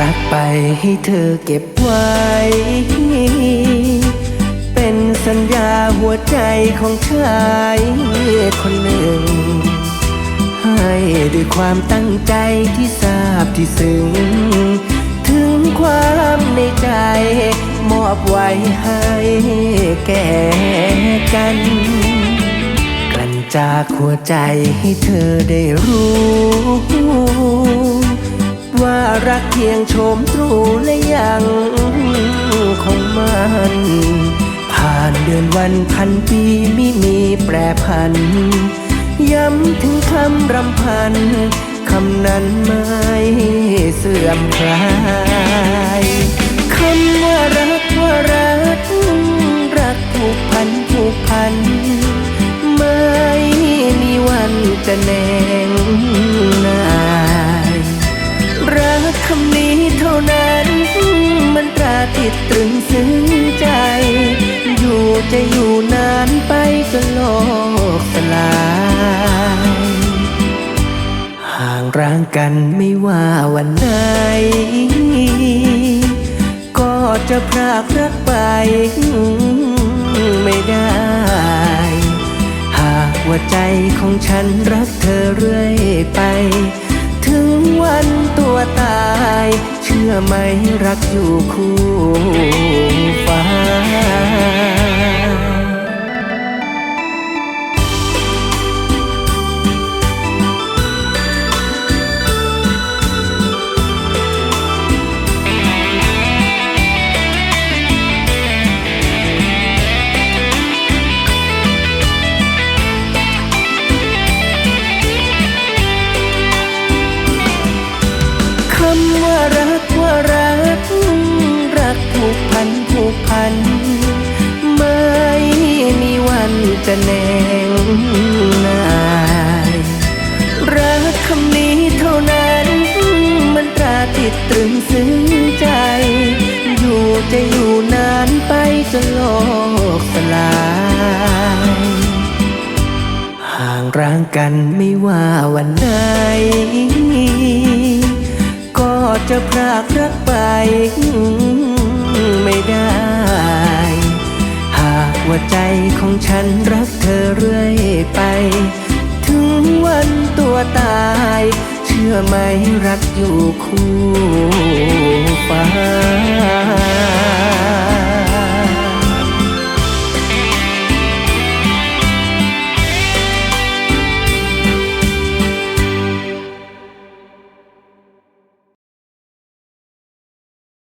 ฝากไปให้เธอเก็บไว้ เป็นสัญญาหัวใจของชายคนหนึ่ง ให้ด้วยความตั้งใจที่ทราบที่ซึ้ง ถึงความในใจมอบไว้ให้แก่กันกลั่นจากหัวใจให้เธอได้รู้ ว่ารักเพียงโฉมตรูและยังของมันผ่านเดือนวันพันปีไม่มีแปรผัน ย้ำถึงคำรำพันคำนั้นไม่เสื่อมคลายคำว่ารักว่ารัก รักผูกพันผูกพัน ไม่มีวันจะแนงน ตรึงซึ้งใจ อยู่จะอยู่นานไปจนโลกสลาย ห่างร้างกันไม่ว่าวันไหนก็จะพรากรักไปไม่ได้ หากว่าใจของฉันรักเธอเรื่อยไป ถึงวันตัวตาย เชื่อไหมรักอยู่คู่ นจะแนงนายรักคำนี้เท่านั้น มันตราติดตรึงซึ้งใจ อยู่จะอยู่นานไปจนโลกสลาย ห่างร้างกันไม่ว่าวันไหนก็จะพรากรักไป ของฉันรักเธอเรื่อยไป ถึงวันตัวตาย เชื่อไหมรักอยู่คู่ฟ้า